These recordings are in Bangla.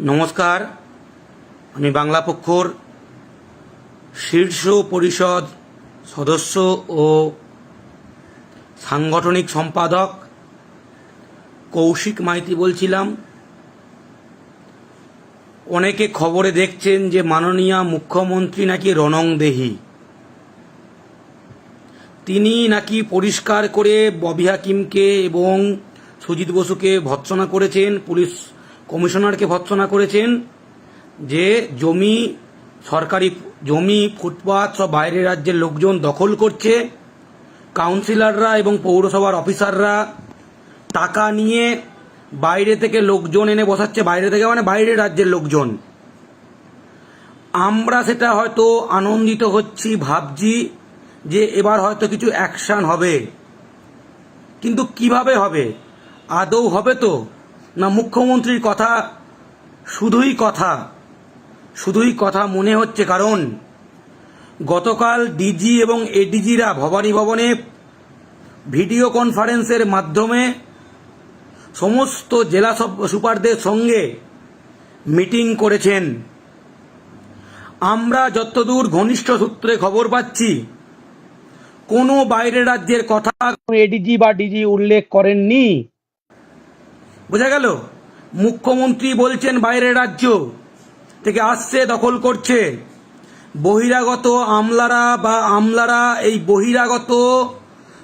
নমস্কার। আমি বাংলা পক্ষর শীর্ষ পরিষদ সদস্য ও সাংগঠনিক সম্পাদক কৌশিক মাইতি বলছিলাম। অনেকে খবরে দেখছেন যে মাননীয় মুখ্যমন্ত্রী নাকি রণং দেহি তিনি নাকি পরিষ্কার করে ববি হাকিমকে এবং সুজিত বসুকে ভৎসনা করেছেন পুলিশ কমিশনারকে ভৎসনা করেছেন যে জমি, সরকারি জমি, ফুটপাত সব বাইরের রাজ্যের লোকজন দখল করছে। কাউন্সিলররা এবং পৌরসভার অফিসাররা টাকা নিয়ে বাইরে থেকে লোকজন এনে বসাচ্ছে, বাইরে থেকে মানে বাইরের রাজ্যের লোকজন। আমরা সেটা হয়তো আনন্দিত হচ্ছি, ভাবছি যে এবার হয়তো কিছু অ্যাকশন হবে। কিন্তু কীভাবে হবে? আদৌ হবে তো? না মুখ্যমন্ত্রীর কথা, শুধুই কথা শুধুই কথা মনে হচ্ছে কারণ, গতকাল ডিজি এবং এডিজিরা ভবানী ভবনে ভিডিও কনফারেন্সের মাধ্যমে সমস্ত জেলা সুপারদের সঙ্গে মিটিং করেছেন। আমরা যতদূর ঘনিষ্ঠ সূত্রে খবর পাচ্ছি, কোনো বাইরের রাজ্যের কথা এডিজি বা ডিজি উল্লেখ করেননি। বোঝা গেল? মুখ্যমন্ত্রী বলছেন বাইরের রাজ্য থেকে আসছে, দখল করছে। বহিরাগত আমলারা বা আমলারা এই বহিরাগত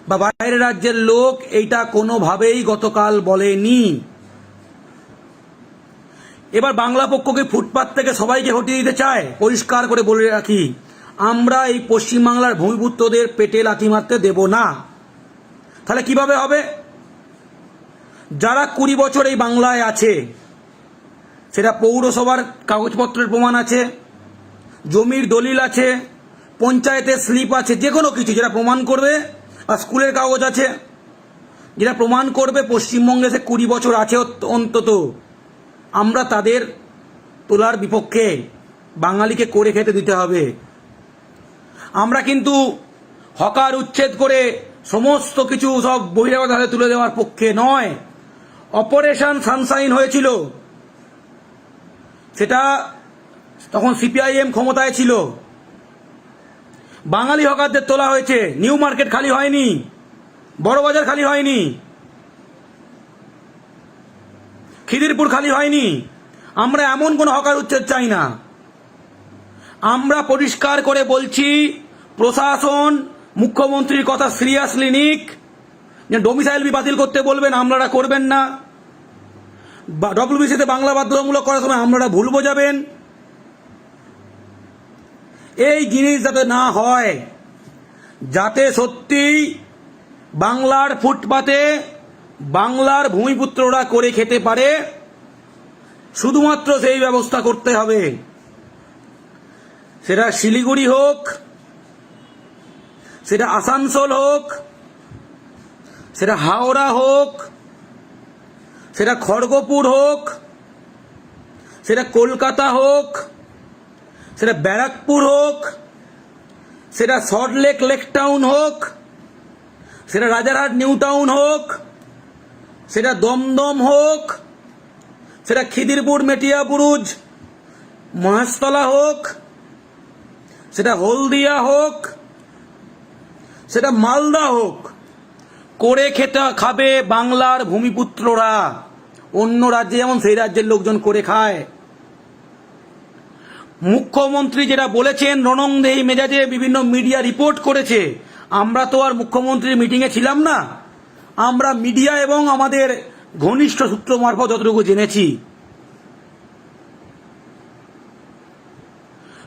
বা বাইরের রাজ্যের লোক এইটা কোনোভাবেই গতকাল বলেনি। এবার বাংলা পক্ষকে ফুটপাত থেকে সবাইকে হটিয়ে দিতে চায়, পরিষ্কার করে বলে রাখি, আমরা এই পশ্চিমবাংলার ভূমিপুত্রদের পেটে লাথি মারতে দেব না। তাহলে কীভাবে হবে? যারা কুড়ি বছর এই বাংলায় আছে, সেটা পৌরসভার কাগজপত্রের প্রমাণ আছে, জমির দলিল আছে, পঞ্চায়েতের স্লিপ আছে, যে কোনো কিছু যেটা প্রমাণ করবে আর স্কুলের কাগজ আছে, যেটা প্রমাণ করবে পশ্চিমবঙ্গে সে কুড়ি বছর আছে অন্তত। আমরা তাদের তোলার বিপক্ষে বাঙালিকে করে খেতে দিতে হবে। আমরা কিন্তু হকার উচ্ছেদ করে সমস্ত কিছু সব বহিরাগত হাতে তুলে দেওয়ার পক্ষে নয়। অপারেশন সানসাইন হয়েছিল। সেটা তখন সিপিআইএম ক্ষমতায় ছিল। বাঙালি হকারদের তোলা হয়েছে। নিউ মার্কেট খালি হয়নি। বড় বাজার খালি হয়নি। খিদিরপুর খালি হয়নি। আমরা এমন কোন হকার উচ্ছেদ চাই না। আমরা পরিষ্কার করে বলছি, প্রশাসন, মুখ্যমন্ত্রীর কথা সিরিয়াসলি নিক। যে ডোমিসাইল বাতিল করতে বলবেন, আমলারা করবেন না। ডব্লিউবিসিতে বাংলা বাধ্যতামূলক করার সময় আমলারা ভুল বোঝাবেন। এই জিনিস যাতে না হয়, যাতে সত্যি বাংলার ফুটপাতে বাংলার ভূমিপুত্ররা করে খেতে পারে, শুধুমাত্র সেই ব্যবস্থা করতে হবে। সেটা শিলিগুড়ি হোক, সেটা আসানসোল হোক, সেটা হাওড়া হোক সেটা খড়গপুর হোক, সেটা কলকাতা হোক, সেটা ব্যারাকপুর হোক, সেটা সল্টলেক লেক টাউন হোক, সেটা রাজারহাট, নিউ টাউন হোক, সেটা দমদম হোক, সেটা খিদিরপুর, মেটিয়া, বুরুজ হোক, সেটা হলদিয়া হোক, সেটা মালদা হোক করে খেতে খাবে বাংলার ভূমিপুত্ররা। অন্য রাজ্যে যেমন সেই রাজ্যের লোকজন করে খায়। মুখ্যমন্ত্রী যেটা বলেছেন রণংদেহী মেজাজে বিভিন্ন মিডিয়া রিপোর্ট করেছে। আমরা তো আর মুখ্যমন্ত্রীর মিটিংয়ে ছিলাম না। আমরা মিডিয়া এবং আমাদের ঘনিষ্ঠ সূত্র মারফত যতটুকু জেনেছি।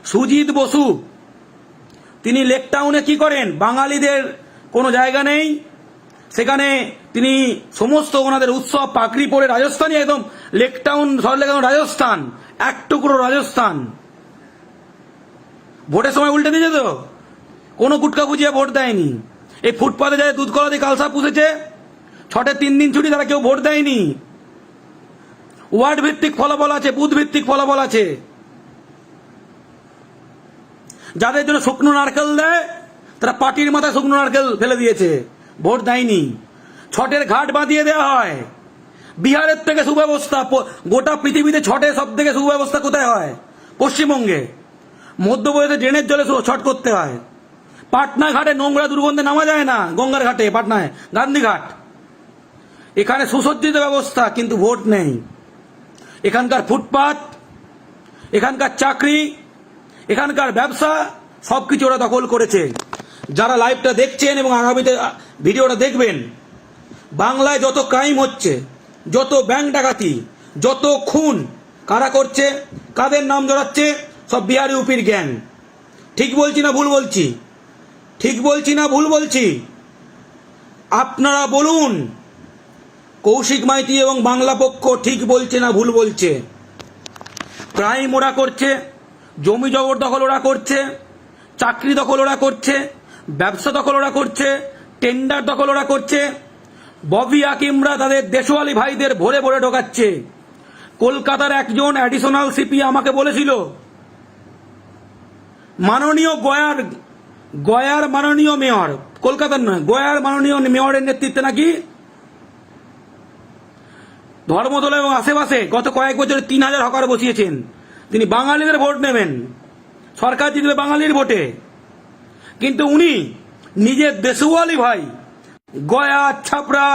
সুজিত বসু, তিনি লেকটাউনে কি করেন? বাঙালিদের কোনো জায়গা নেই? সেখানে তিনি সমস্ত ওনাদের উৎসব পাকড়ি পরে রাজস্থানই একদম, লেক টাউন সরলেক রাজস্থান, এক টুকরো রাজস্থান। ভোটের সময় উল্টে দিয়েছে তো? কোনো গুটকা গুজিয়ে ভোট দেয়নি। এই ফুটপাতে যায় দুধ কলা দিয়ে কালসা পুষেছে, ছটে তিন দিন ছুটি তারা কেউ ভোট দেয়নি। ওয়ার্ড ভিত্তিক ফলাফল আছে, বুথ ভিত্তিক ফলাফল আছে। যাদের জন্য শুকনো নারকেল দেয়, তারা পার্টির মাথায় শুকনো নারকেল ফেলে দিয়েছে। ভোট দেয়নি। ছটের ঘাট বাঁধিয়ে দেওয়া হয়। বিহারের থেকে সুব্যবস্থা গোটা পৃথিবীতে ছটে সব থেকে সুব্যবস্থা কোথায় হয়? পশ্চিমবঙ্গে। মধ্যপ্রদেশে ড্রেনের জলে ছট করতে হয়। পাটনা ঘাটে নোংরা দুর্গন্ধে নামা যায় না, গঙ্গার ঘাটে, পাটনায়, গান্ধীঘাট। এখানে সুসজ্জিত ব্যবস্থা, কিন্তু ভোট নেই। এখানকার ফুটপাত, এখানকার চাকরি, এখানকার ব্যবসা, সবকিছু ওরা দখল করেছে। যারা লাইভটা দেখছেন এবং আগামীতে ভিডিওটা দেখবেন, বাংলায় যত ক্রাইম হচ্ছে, যত ব্যাংক ডাকাতি, যত খুন, কারা করছে, কাদের নাম জড়াচ্ছে, সব বিহারি উপির গ্যাং। ঠিক বলছি না ভুল বলছি? ঠিক বলছি না ভুল বলছি? আপনারা বলুন, কৌশিক মাইতি এবং বাংলা পক্ষ ঠিক বলছে না ভুল বলছে? ক্রাইম ওরা করছে, জমি জবরদখল ওরা করছে, চাকরি দখল ওরা করছে ব্যবসা দখল ওরা করছে টেন্ডার দখল ওরা করছে, ববি আকিমরা তাদের দেশওয়ালি ভাইদের ভরে ভরে ঢোকাচ্ছে। কলকাতার একজন অ্যাডিশনাল সিপি আমাকে বলেছিল, মাননীয় গয়ার গয়ার মাননীয় মেয়র, কলকাতার নয়, গয়ার মাননীয় মেয়রের নেতৃত্বে নাকি? ধর্মতলা এবং আশেপাশে গত কয়েক বছরে তিন হাজার হকার বসিয়েছেন। তিনি বাঙালিদের ভোট নেবেন। সরকার জিতবে বাঙালির ভোটে। কিন্তু উনি নিজের দেশওয়ালি ভাই, গয়া, ছাপড়া,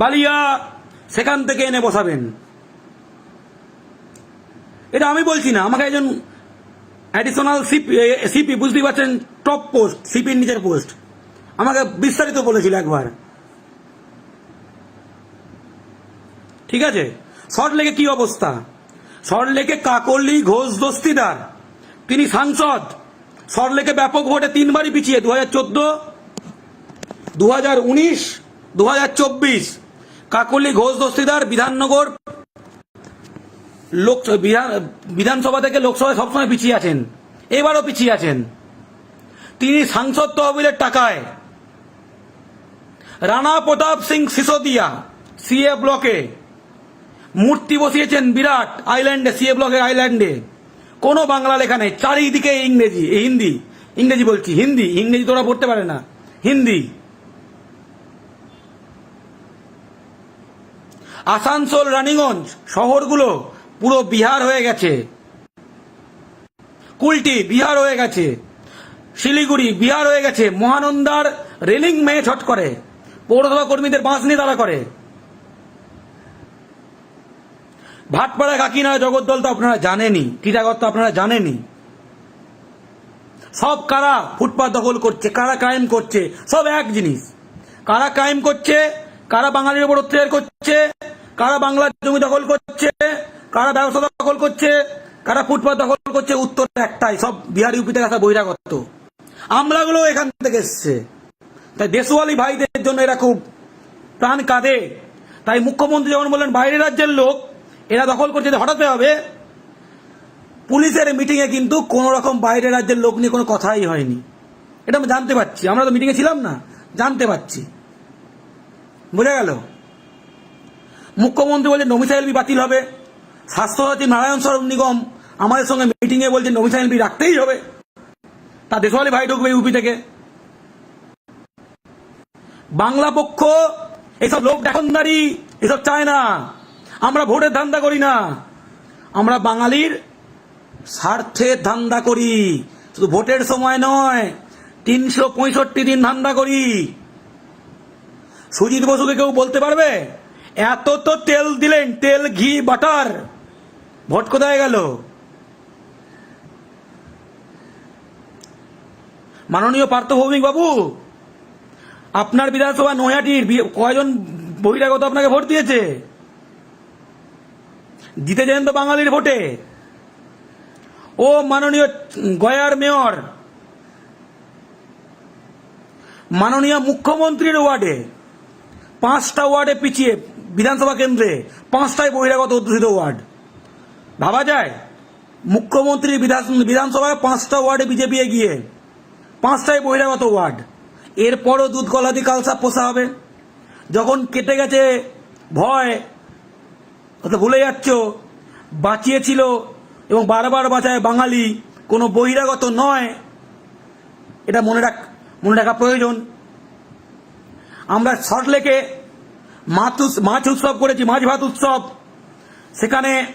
বালিয়া, সেখান থেকে এনে বসাবেন। এটা আমি বলছি না, আমাকে একজন অ্যাডিশনাল সিপি সিপি বুঝতেই পারছেন টপ পোস্ট সিপির নিচের পোস্ট আমাকে বিস্তারিত বলেছিল একবার। ঠিক আছে? শর্ট লেকে কি অবস্থা? শর্ট লেকে কাকলি ঘোষ দস্তিদার, তিনি সাংসদ। শর্ট লেকে ব্যাপক ভোটে তিনবারই পিছিয়ে দু হাজার চোদ্দ দু হাজার উনিশ দু হাজার চব্বিশ। কাকলি ঘোষ দস্তিদার, বিধাননগর লোক বিধানসভা থেকে লোকসভায় সবসময় পিছিয়ে আছেন। এবারও পিছিয়ে আছেন। তিনি সাংসদ তহবিলের টাকায়। রানা প্রতাপ সিং সিসোদিয়া, সিএ ব্লকে। মূর্তি বসিয়েছেন বিরাট আইল্যান্ডে, সিএ ব্লকের আইল্যান্ডে। কোনো বাংলা লেখা নেই, চারিদিকে ইংরেজি হিন্দি। ইংরেজি বলছি, হিন্দি, ইংরেজি তোরা পড়তে পারে না, হিন্দি। আসানসোল, রানীগঞ্জ শহরগুলো পুরো বিহার হয়ে গেছে। কুলটি বিহার হয়ে গেছে। শিলিগুড়ি বিহার হয়ে গেছে। মহানন্দার রেলিং মেয়ে ছট করে। পৌরসভা কর্মীদের বাঁশ নিয়ে তারা করে। ভাটপাড়া কাকি কাকিনা জগদ্দল তো আপনারা জানেনই টিটাগড় তো আপনারা জানেনই। সব কারা ফুটপাত দখল করছে, কারা ক্রাইম করছে, সব এক জিনিস। কারা ক্রাইম করছে, কারা বাঙালির উপর অত্যাচার করছে, কারা বাংলার জমি দখল করছে, কারা ব্যবসা দখল করছে, কারা ফুটপাত দখল করছে, উত্তর একটাই, সব বিহার ইউপি থেকে আসা বহিরাগত। আমরাগুলো এখান থেকে এসছে। তাই দেশওয়ালি ভাইদের জন্য এরা খুব প্রাণ কাঁদে। তাই মুখ্যমন্ত্রী যখন বললেন, বাইরের রাজ্যের লোক এরা দখল করছে হঠাতে হবে। পুলিশের মিটিং এ কিন্তু কোন রকম বাইরের রাজ্যের লোক নিয়ে কোনো কথাই হয়নি। এটা আমি জানতে পারছি। আমরা তো মিটিং এ ছিলাম না, জানতে পারছি। বুঝে গেল? মুখ্যমন্ত্রী বলছে নমিসাইল বি বাতিল হবে। স্বাস্থ্যসাথী নারায়ণ সরব নিগম আমাদের সঙ্গে মিটিং এ বলছে নমিসাইল রাখতেই হবে। তা দেশওয়ালি ভাই ঢুকবে ইউপি থেকে। বাংলা পক্ষ, এসব লোক দেখানদারি, এসব চায় না। আমরা ভোটের ধান্দা করি না। আমরা বাঙালির স্বার্থের ধান্দা করি। শুধু ভোটের সময় নয়, তিনশো পঁয়ষট্টি দিন ধান্দা করি। সুজিত বসুকে কেউ বলতে পারবে? এত তো তেল দিলেন, তেল, ঘি, বাটার। ভোট কোথায় গেল? মাননীয় পার্থ ভৌমিক বাবু, আপনার বিধানসভা নৈহাটির কয়জন বহিরাগত আপনাকে ভোট দিয়েছে? জিতেছেন তো বাঙালির ভোটে। ও মাননীয় গয়ার মেয়র, মাননীয় মুখ্যমন্ত্রীর ওয়ার্ডে, পাঁচটা ওয়ার্ডে পিছিয়ে বিধানসভা কেন্দ্রে, পাঁচটায় বহিরাগত অধ্যুষিত ওয়ার্ড। ভাবা যায়, মুখ্যমন্ত্রী বিধান বিধানসভায় পাঁচটা ওয়ার্ডে বিজেপি এগিয়ে, পাঁচটায় বহিরাগত ওয়ার্ড। এরপরও দুধ কলাদি কালসাপ পোষা হবে। যখন কেটে গেছে ভয় তো ভুলে যাচ্ছ। বাঁচিয়েছিল এবং বারবার বাঁচায় বাঙালি। কোনো বহিরাগত নয়। এটা মনে রাখ, মনে রাখা প্রয়োজন। আমরা শর্ট লেকে মাছ মাছ উৎসব করেছি, মাছ ভাত উৎসব। সেখানে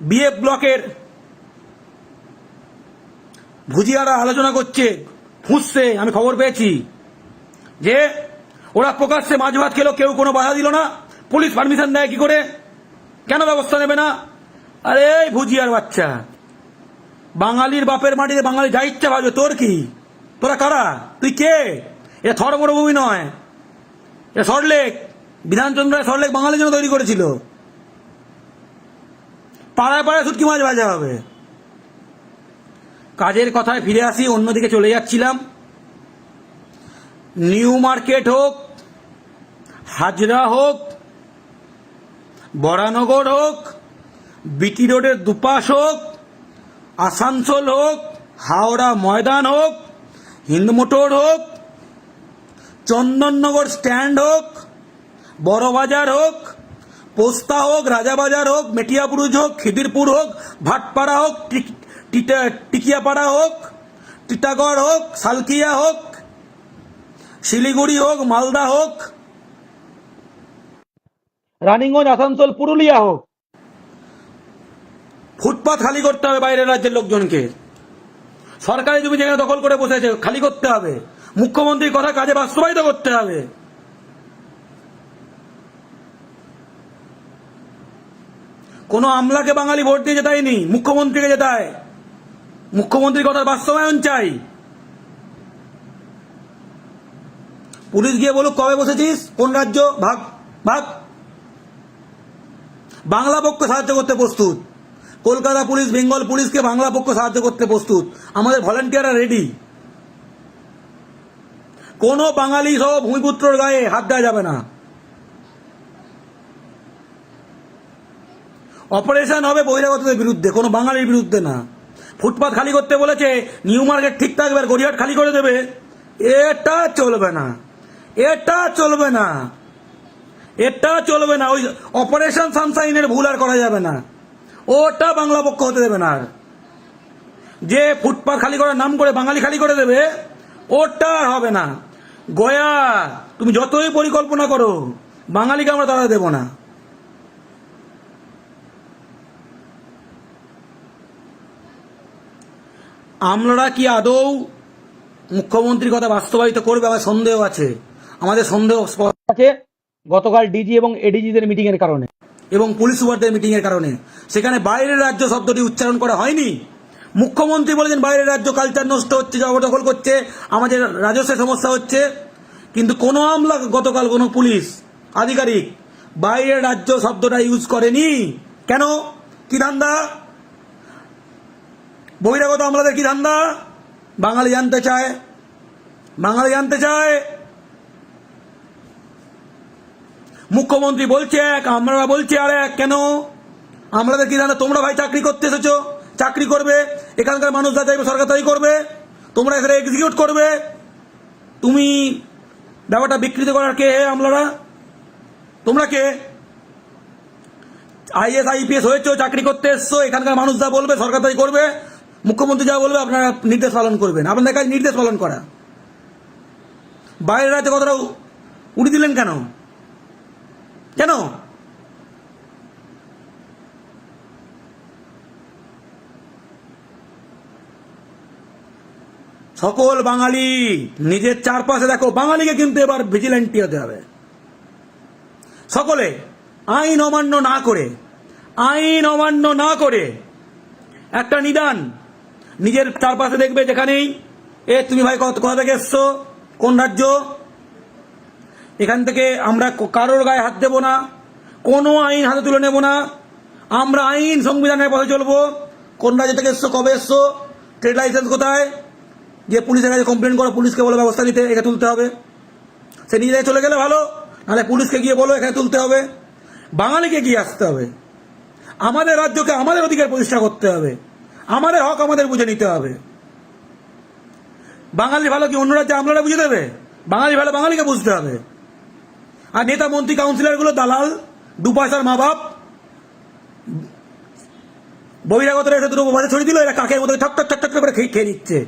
বিএফ ব্লকের ভুজিয়ারা আলোচনা করছে ফুঁসছে আমি খবর পেয়েছি যে ওরা প্রকাশ্যে মাছ ভাত খেলো, কেউ কোনো বাধা দিল না। পুলিশ পারমিশন দেয় কি করে? কেন ব্যবস্থা নেবে না? আরে ভুজিয়ার বাচ্চা। বাঙালির বাপের মাটিতে বাঙালি যা ইচ্ছা ভাববে তোর কি? তোরা কারা? তুই কে? এ থর মরুভূমি নয়। এ সরলেক বিধানচন্দ্র সরলেক বাঙালির জন্য তৈরি করেছিল। পাড়ায় পাড়ায় শুটকি মাছ ভাজা হবে। কাজের কথায় ফিরে আসি, অন্যদিকে চলে যাচ্ছিলাম। নিউ মার্কেট হোক, হাজরা হোক, বরানগর হোক, বিটি রোডের দুপাশ হোক, আসানসোল হোক, হাওড়া ময়দান হোক হিন্দমোটর হোক, চন্দননগর স্ট্যান্ড হোক, বড়বাজার হোক, পোস্তা হোক, রাজাবাজার হোক মেটিয়াপুরুজ হোক, খিদিরপুর হোক, ভাটপাড়া হোক টিক- টিকিয়াপাড়া হোক, টিটাগড় হোক, সালকিয়া হোক শিলিগুড়ি হোক মালদা হোক। রানিগঞ্জ আসানসোল পুরুলিয়া হোক। ফুটপাত খালি করতে হবে বাইরের রাজ্যের লোকজনকে। সরকারি জমি যেখানে দখল করে বসেছে খালি করতে হবে। মুখ্যমন্ত্রীর কথা কাজে বাস্তবায়িত করতে হবে। কোনো আমলাকে বাঙালি ভোট দিয়ে জেতায়নি মুখ্যমন্ত্রীকে জেতায়। মুখ্যমন্ত্রীর কথার বাস্তবায়ন চাই। পুলিশ গিয়ে বলুক কবে বসেছিস? কোন রাজ্য? ভাগ ভাগ। বাংলা পক্ষ সাহায্য করতে প্রস্তুত। কলকাতা পুলিশ, বেঙ্গল পুলিশকে বাংলা পক্ষ সাহায্য করতে প্রস্তুত। আমাদের ভলেন্টিয়াররা রেডি কোনো বাঙালি সহ ভূমিপুত্রর গায়ে হাত দেওয়া যাবে না। অপারেশন হবে বহিরাগতদের বিরুদ্ধে, কোনো বাঙালির বিরুদ্ধে না। ফুটপাথ খালি করতে বলেছে, নিউ মার্কেট ঠিক থাকবে আর গড়িয়াহাট খালি করে দেবে। এটা চলবে না। এটা চলবে না। এটা চলবে না। ওই অপারেশন সানসাইনের ভুল আর করা যাবে না। ওটা বাংলা পক্ষ হতে দেবে না যে ফুটপাথ খালি করার নাম করে বাঙালি খালি করে দেবে, ওটা আর হবে না। গয়া, তুমি যতই পরিকল্পনা করো, বাঙালিকে আমরা তারা দেব না। আমলারা কি আদৌ মুখ্যমন্ত্রীর কথা বাস্তবায়িত করবে? আমার সন্দেহ আছে। আমাদের সন্দেহ স্পষ্ট আছে গতকাল ডিজি এবং এডিজিদের মিটিং এর কারণে। এবং পুলিশ সুপারদের মিটিং এর কারণে। সেখানে বাইরের রাজ্য শব্দটি উচ্চারণ করা হয়নি। মুখ্যমন্ত্রী বলেছেন বাইরের রাজ্য কালচার নষ্ট হচ্ছে জবরদখল করছে আমাদের রাজস্বের সমস্যা হচ্ছে। কিন্তু কোনো আমলা গতকাল কোনো পুলিশ আধিকারিক বাইরের রাজ্য শব্দটা ইউজ করেনি। কেন? কি ধান্দা? বহিরাগত আমলাদের কি ধান্দা? বাঙালি জানতে চায়। বাঙালি জানতে চায়। মুখ্যমন্ত্রী বলছে এক আমরা বলছি আর এক, কেন? আমাদের কি ধান্দা তোমরা ভাই চাকরি করতে এসেছ? চাকরি করবে, এখানকার মানুষ যা চাইবে সরকার তাই করবে। তোমরা এখানে এক্সিকিউট করবে। তুমি ব্যাপারটা বিকৃত করার কে হে আমলারা? তোমরা কে? আইএস, আইপিএস হয়েছো, চাকরি করতে এসছো, এখানকার মানুষ যা বলবে সরকার তাই করবে। মুখ্যমন্ত্রী যা বলবে আপনারা নির্দেশ পালন করবেন। আপনাদের কাছে নির্দেশ পালন করা। বাইরের রাজ্যে কতটা উড়ি দিলেন কেন? কেন? সকল বাঙালি নিজের চারপাশে দেখো, বাঙালিকে কিন্তু এবার ভিজিল্যান্টি হতে হবে। সকলে আইন অমান্য না করে, আইন অমান্য না করে একটা নিদান নিজের চারপাশে দেখবে যেখানেই, এ, তুমি ভাই কত কোথা থেকে এসছো? কোন রাজ্য? এখান থেকে আমরা কারোর গায়ে হাত দেব না, কোনো আইন হাতে তুলে নেব না। আমরা আইন সংবিধানের পথে চলবো। কোন রাজ্য থেকে এসছো, কবে এসছো ট্রেড লাইসেন্স কোথায়? যে পুলিশের কাছে কমপ্লেন করো, পুলিশকে বলো ব্যবস্থা নিতে এখানে তুলতে হবে। সে নিজে চলে গেলে ভালো, নাহলে পুলিশকে গিয়ে বলো, এখানে তুলতে হবে। বাঙালিকে গিয়ে আসতে হবে। আমাদের রাজ্যকে আমাদের অধিকার প্রতিষ্ঠা করতে হবে। আমাদের হক আমাদের বুঝে নিতে হবে। বাঙালি ভালো কি অন্য রাজ্যে আমলারা বুঝে দেবে? বাঙালি ভালো বাঙালিকে বুঝতে হবে। আর নেতা মন্ত্রী কাউন্সিলরগুলো দালাল, দু পয়সার মা বাপ। বহিরাগতরা এসে দুটো ছড়িয়ে দিল, এরা কাকের মতো ঠক ঠক ঠক করে খেয়ে নিচ্ছে।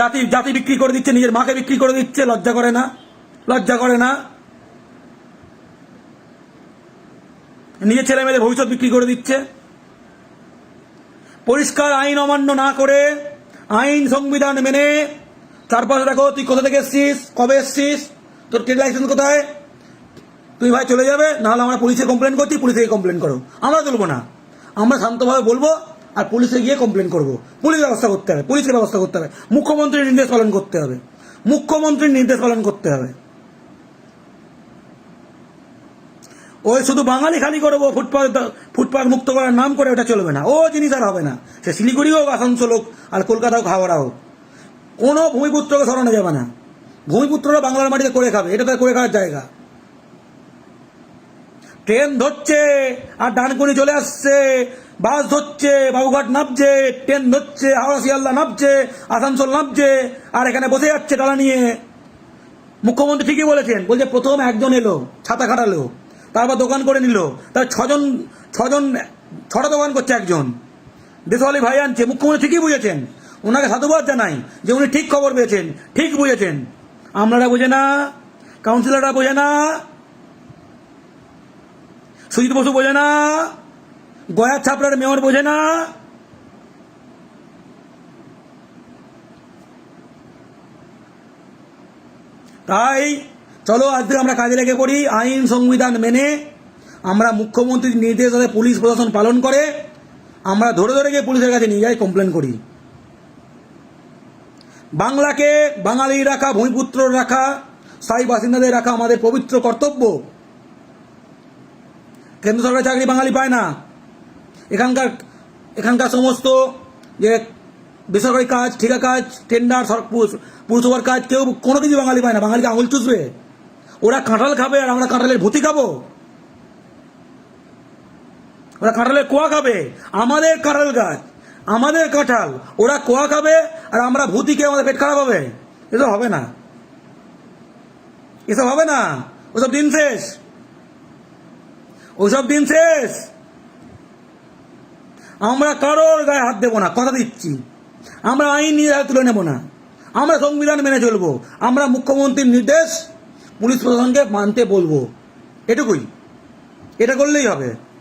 জাতি জাতি বিক্রি করে দিচ্ছে, নিজের মাকে বিক্রি করে দিচ্ছে, লজ্জা করে না, লজ্জা করে না। নিজের ছেলে মেয়েদের ভবিষ্যৎ বিক্রি করে দিচ্ছে। পরিষ্কার আইন অমান্য না করে, আইন সংবিধান মেনে, চারপাশে দেখো, তুই কোথা থেকে এসছিস, কবে এসছিস, তোর ট্রেড লাইসেন্স কোথায়? তুই ভাই চলে যাবে, নাহলে আমরা পুলিশে কমপ্লেন করছি, পুলিশে গিয়ে কমপ্লেন করো। আমরা তুলবো না। আমরা শান্তভাবে বলব আর পুলিশে গিয়ে কমপ্লেন করব। পুলিশ ব্যবস্থা করতে হবে, পুলিশের ব্যবস্থা করতে হবে। মুখ্যমন্ত্রীর নির্দেশ পালন করতে হবে। মুখ্যমন্ত্রীর নির্দেশ পালন করতে হবে। ওই শুধু বাঙালি খালি করব ফুটপাথ ফুটপাথ মুক্ত করার নাম করে ওটা চলবে না। ও জিনিস আর হবে না। সে শিলিগুড়ি হোক, আসানসোল হোক, আর কলকাতা হোক, হাওড়া হোক। কোনো ভূমিপুত্রকে সরানো যাবে না। ভূমিপুত্ররা বাংলার মাটিতে করে খাবে, এটা তার করে খাওয়ার জায়গা। ট্রেন ধরছে, আর ডানকুনি চলে আসছে, বাস ধরছে, বাবুঘাট নামছে, ট্রেন ধরছে হাওড়া শিয়ালদা নামছে, আসানসোল নামছে, আর এখানে বসে যাচ্ছে টালা নিয়ে। মুখ্যমন্ত্রী ঠিকই বলেছেন, বলছে প্রথম একজন এলো, ছাতা খাটালো, তারপর দোকান করে নিল, তার ছজন ছজন, ছটা দোকান করছে একজন। দেশওয়ালি ভাই আনছে, মুখ্যমন্ত্রী ঠিকই বুঝেছেন, ওনাকে সাধুবাদ জানাই যে উনি ঠিক খবর পেয়েছেন, ঠিক বুঝেছেন। আমলারা বোঝে না কাউন্সিলররা বোঝে না সুজিত বসু বোঝে না গয়ার ছাপড়ার মেয়র বোঝে না। তাই চলো আজকে আমরা কাজে লেগে পড়ি, আইন সংবিধান মেনে আমরা মুখ্যমন্ত্রীর নির্দেশ পুলিশ প্রশাসন পালন করে আমরা ধরে ধরে গিয়ে পুলিশের কাছে নিয়ে যাই কমপ্লেন করি। বাংলাকে বাঙালি রাখা ভূমিপুত্র রাখা, স্থায়ী বাসিন্দাদের রাখা আমাদের পবিত্র কর্তব্য। কেন্দ্র সরকারের চাকরি বাঙালি পায় না। এখানকার এখানকার সমস্ত যে বেসরকারি কাজ, ঠিকা কাজ টেন্ডার পুরসভার কাজ, কেউ কোনো কিছু বাঙালি পায় না। বাঙালিকে আঙুল চুষবে। ওরা কাঁঠাল খাবে আর আমরা কাঁঠালের ভুতি খাব। ওরা কাঁঠালের কোয়া খাবে। আমাদের কাঁঠাল গাছ, আমাদের কাঁঠাল, ওরা কোয়া খাবে আর আমরা ভূতি খেয়ে আমাদের পেট খারাপ হবে। এসব হবে না। এসব হবে না। ওসব দিন শেষ। ওসব দিন শেষ। আমরা কারোর গায়ে হাত দেবো না, কথা দিচ্ছি। আমরা আইন নিয়ে হাত তুলে নেব না। আমরা সংবিধান মেনে চলবো। আমরা মুখ্যমন্ত্রীর নির্দেশ পুলিশ প্রশাসনকে মানতে বলব। এটুকুই। এটা করলেই হবে।